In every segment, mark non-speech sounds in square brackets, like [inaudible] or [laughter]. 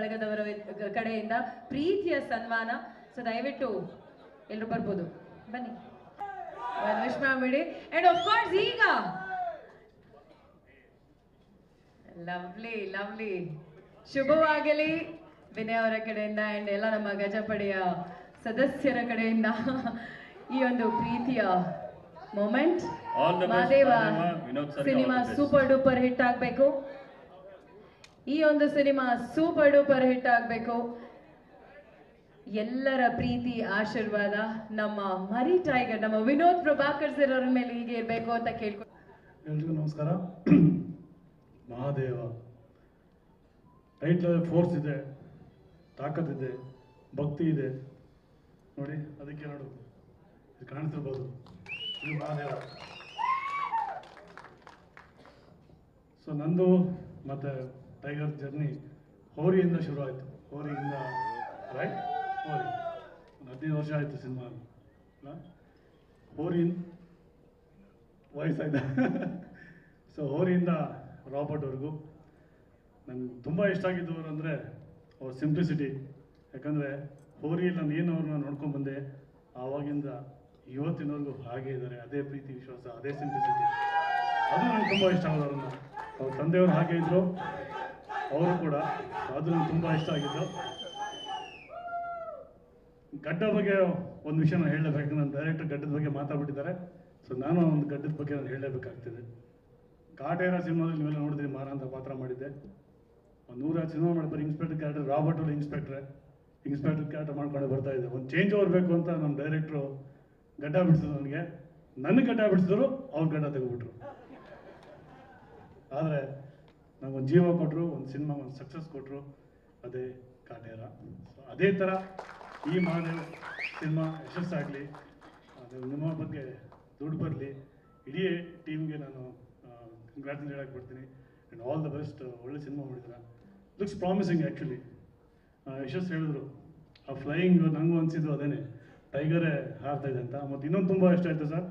ಬಳಗದವರ ಕಡೆಯಿಂದ ಪ್ರೀತಿಯ ಸನ್ಮಾನ. ಸೊ ದಯವಿಟ್ಟು ಎಲ್ಲರೂ ಬರ್ಬೋದು. ಬನ್ನಿ. ವಿಶ್ ಮಾಡ್ಬಿಡಿ ಅಂಡ್ ಆಫ್ ಕೋರ್ಸ್ ಈಗ. Lovely lovely. ಶುಭವಾಗಲಿ. ವಿನಯ ಅವರ ಕಡೆಯಿಂದ ಅಂಡ್ ಎಲ್ಲ ನಮ್ಮ ಗಜಪಡೆಯ ಸದಸ್ಯರ ಕಡೆಯಿಂದ ಈ ಒಂದು ಪ್ರೀತಿಯ moment Mahadeva cinema. Super duper hit ಆಗ್ಬೇಕು. ಈ ಒಂದು ಸಿನಿಮಾ ಸೂಪರ್ ಡೂಪರ್ ಹಿಟ್ ಆಗಬೇಕು. ಎಲ್ಲರ ಪ್ರೀತಿ, ಆಶೀರ್ವಾದ ನಮ್ಮ ಮರಿ ಟೈಗರ್ ನಮ್ಮ ವಿನೋದ್ ಪ್ರಭಾಕರ್ ಸರ್ ಅವರ ಮೇಲೆ ಹೀಗೆ ಇರಬೇಕು ಅಂತ ಕೇಳ್ಕೊ ಎಲ್ರಿಗೂ ನಮಸ್ಕಾರ. ಮಹಾದೇವ ಟೈಟ್ಲ್ ಫೋರ್ಸ್ ಇದೆ ತಾಕತ್ತಿದೆ ಭಕ್ತಿ ಇದೆ. ನೋಡಿ, ಅದಕ್ಕೆ ನೋಡು ಇದು ಕಾಣಿಸಿರ್ಬೋದು ಇದು ಮಹಾದೇವ. ಸೊ ನಂದು ಮತ್ತು ಟೈಗರ್ ಜರ್ನಿ ಹೋರಿಯಿಂದ ಶುರು ಆಯಿತು ಹೋರಿಯಿಂದ ರೈಟ್ ಹೋರಿ. ಒಂದು ಹದಿನೈದು ವರ್ಷ ಆಯಿತು ಸಿನಿಮಾ ಹೋರಿನ್ ವಯಸ್ಸಾಯ್ತು? ಸೊ [laughs] ಹೋರಿಯಿಂದ ರಾಬರ್ಟ್ವರೆಗೂ ನಂಗೆ ತುಂಬ ಇಷ್ಟ ಆಗಿದ್ದವರು ಅಂದರೆ ಅವ್ರ ಸಿಂಪ್ಲಿಸಿಟಿ ಯಾಕಂದರೆ ಹೋರಿಯಲ್ಲಿ ನಾನು ಏನು ಅವ್ರನ್ನ ನೋಡ್ಕೊಂಡು ಬಂದೆ, ಆವಾಗಿಂದ ಇವತ್ತಿನವರೆಗೂ ಹಾಗೆ ಇದ್ದಾರೆ ಅದೇ ಪ್ರೀತಿ, ವಿಶ್ವಾಸ, ಅದೇ ಸಿಂಪ್ಲಿಸಿಟಿ ಅದು ನಂಗೆ ತುಂಬ ಇಷ್ಟ ಆಗೋದು ಅವ್ರನ್ನ. ಅವ್ರ ತಂದೆಯವರು ಹಾಗೆ ಇದ್ದರು ಅವರು ಕೂಡ ಅದು ನಂಗೆ ತುಂಬ ಇಷ್ಟ ಆಗಿದ್ದು. ಗಡ್ಡ ಬಗ್ಗೆ ಒಂದು ವಿಷಯ ನಾನು ನಾನು ಡೈರೆಕ್ಟರ್ ಗಡ್ಡದ ಬಗ್ಗೆ ಮಾತಾಡ್ಬಿಟ್ಟಿದ್ದಾರೆ. ಸೊ ನಾನು ಒಂದು ಗಡ್ಡದ ಬಗ್ಗೆ ನಾನು ಹೇಳಬೇಕಾಗ್ತದೆ ಕಾಟೇರ ಸಿನಿಮಾದಲ್ಲಿ ನೀವೆಲ್ಲ ನೋಡಿದ್ರಿ, ಮಾರಾಂತ ಪಾತ್ರ ಮಾಡಿದ್ದೆ. ಒಂದು ನೂರಾರು ಸಿನಿಮಾ ಮಾಡ್ತಾರೆ ಇನ್ಸ್ಪೆಕ್ಟರ್ ಕ್ಯಾರೆಕ್ಟರ್ ರಾಬರ್ಟ್ ಅವ್ರು ಇನ್ಸ್ಪೆಕ್ಟ್ರೆ ಇನ್ಸ್ಪೆಕ್ಟರ್ ಕ್ಯಾರೆಕ್ಟರ್ ಮಾಡ್ಕೊಂಡು ಬರ್ತಾ ಇದೆ ಒಂದು ಚೇಂಜ್ ಓವರ್ ಬೇಕು ಅಂತ ನಮ್ಮ ಡೈರೆಕ್ಟ್ರು ಗಡ್ಡ ಬಿಡಿಸಿದ್ರು ನನಗೆ. ನನ್ನ ಗಡ್ಡ ಬಿಡಿಸಿದ್ರು, ಅವ್ರ ಗಡ್ಡ ತೆಗೆದ್ಬಿಟ್ರು. ಆದರೆ ನಂಗೊಂದು ಜೀವ ಕೊಟ್ಟರು ಒಂದು ಸಿನಿಮಾ, ಒಂದು ಸಕ್ಸಸ್ ಕೊಟ್ಟರು ಅದೇ ಕಾಟೇರ. ಸೊ ಅದೇ ಥರ ಈ ಮಹಾದೇವ್ ಸಿನಿಮಾ ಯಶಸ್ಸಾಗಲಿ ಅದೇ ನಿಮ್ಮ ಬಗ್ಗೆ ದುಡ್ಡು ಬರಲಿ, ಇಡೀ ಟೀಮ್ಗೆ ನಾನು ಕಂಗ್ರ್ಯಾಚುಲೇಟ್ ಹೇಳಕ್ಕೆ ಬಿಡ್ತೀನಿ ಆ್ಯಂಡ್ ಆಲ್ ದ ಬೆಸ್ಟ್ ಒಳ್ಳೆ ಸಿನಿಮಾ ಮಾಡಿದ್ರ ಲುಕ್ಸ್ ಪ್ರಾಮಿಸಿಂಗ್ ಆ್ಯಕ್ಚುಲಿ ಯಶಸ್ ಹೇಳಿದ್ರು. ಆ ಫ್ಲೈಯಿಂಗ್ ನಂಗೂ ಅನಿಸಿದ್ದು ಅದೇ ಟೈಗರೇ ಹಾರ್ತಾ ಇದೆ ಅಂತ. ಮತ್ತು ಇನ್ನೊಂದು ತುಂಬ ಇಷ್ಟ ಆಯಿತು ಸರ್?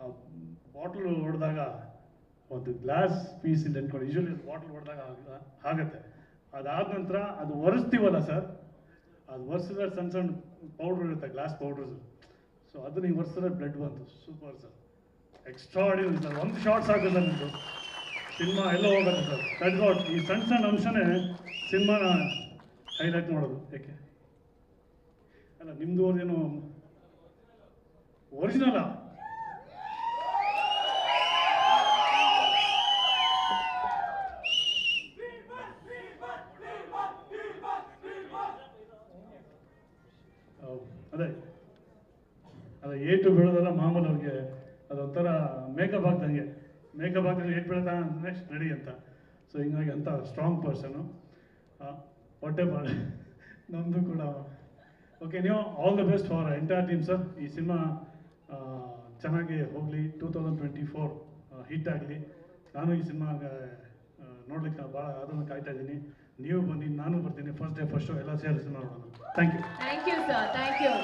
ಆ ಬಾಟ್ಲು ಹೊಡೆದಾಗ ಒಂದು ಗ್ಲಾಸ್ ಪೀಸ್ ಇಲ್ಲ ಅಂದ್ಕೊಂಡು ಯೂಶಲಿ ಬಾಟಲ್ ಹೊಡೆದಾಗ ಆಗುತ್ತೆ. ಅದಾದ ನಂತರ ಅದು ಒರೆಸ್ತೀವಲ್ಲ ಸರ್ ಅದು ಒರೆಸಿದ್ರೆ ಸಣ್ಣ ಸಣ್ಣ ಪೌಡ್ರ್ ಇರುತ್ತೆ ಗ್ಲಾಸ್ ಪೌಡ್ರಸ್ ಸೊ ಅದನ್ನ ನೀವು ಒರೆಸಿದ್ರೆ ಬ್ಲಡ್ ಬಂತು. Super sir extra extraordinary sir ಒಂದು ಶಾರ್ಟ್ ಆಗುತ್ತೆ ನಿಮ್ಮದು ಸಿನಿಮಾ ಎಲ್ಲ ಹೋಗುತ್ತೆ ಸರ್ ಗಾಟ್ ಈ ಸಣ್ಣ ಸಣ್ಣ ಅಂಶನೇ ಸಿನಿಮಾನ ಹೈಲೈಟ್ ಮಾಡೋದು. ಯಾಕೆ ಅಲ್ಲ ನಿಮ್ಮದು ಅವ್ರದ್ದೇನು ಒರಿಜಿನಲಾ ಅದೇ ಅದೇ ಏಟು ಬೀಳೋದಲ್ಲ ಮಾಮೂಲು ಅವ್ರಿಗೆ ಅದೊಂಥರ ಮೇಕಪ್ ಆಗ್ದಂಗೆ ಮೇಕಪ್ ಹಾಕಿದ್ರೆ ಏಟ್ ಬೀಳತ್ತಾ ನೆಕ್ಸ್ಟ್ ರೆಡಿ ಅಂತ. ಸೊ ಹಿಂಗಾಗಿ ಅಂಥ ಸ್ಟ್ರಾಂಗ್ ಪರ್ಸನು ಹೊಟ್ಟೆ ಬಾಳೆ. ನಮ್ಮದು ಕೂಡ ಓಕೆ ನೀವು all the best for entire team sir ಈ ಸಿನಿಮಾ ಚೆನ್ನಾಗಿ ಹೋಗಲಿ. Two thousand twenty four hit ಆಗಲಿ. ನಾನು ಈ ಸಿನಿಮಾಗೆ ನೋಡ್ಲಿಕ್ಕೆ ಭಾಳ ಅದನ್ನು ಕಾಯ್ತಾ ಇದ್ದೀನಿ. ನೀವು ಬನ್ನಿ, ನಾನು ಬರ್ತೀನಿ. ಫಸ್ಟ್ ಡೇ ಫಸ್ಟ್ ಶೋ ಎಲ್ಲ ಸೇರಿಸಿ ನೋಡೋಣ. Thank you thank you sir thank you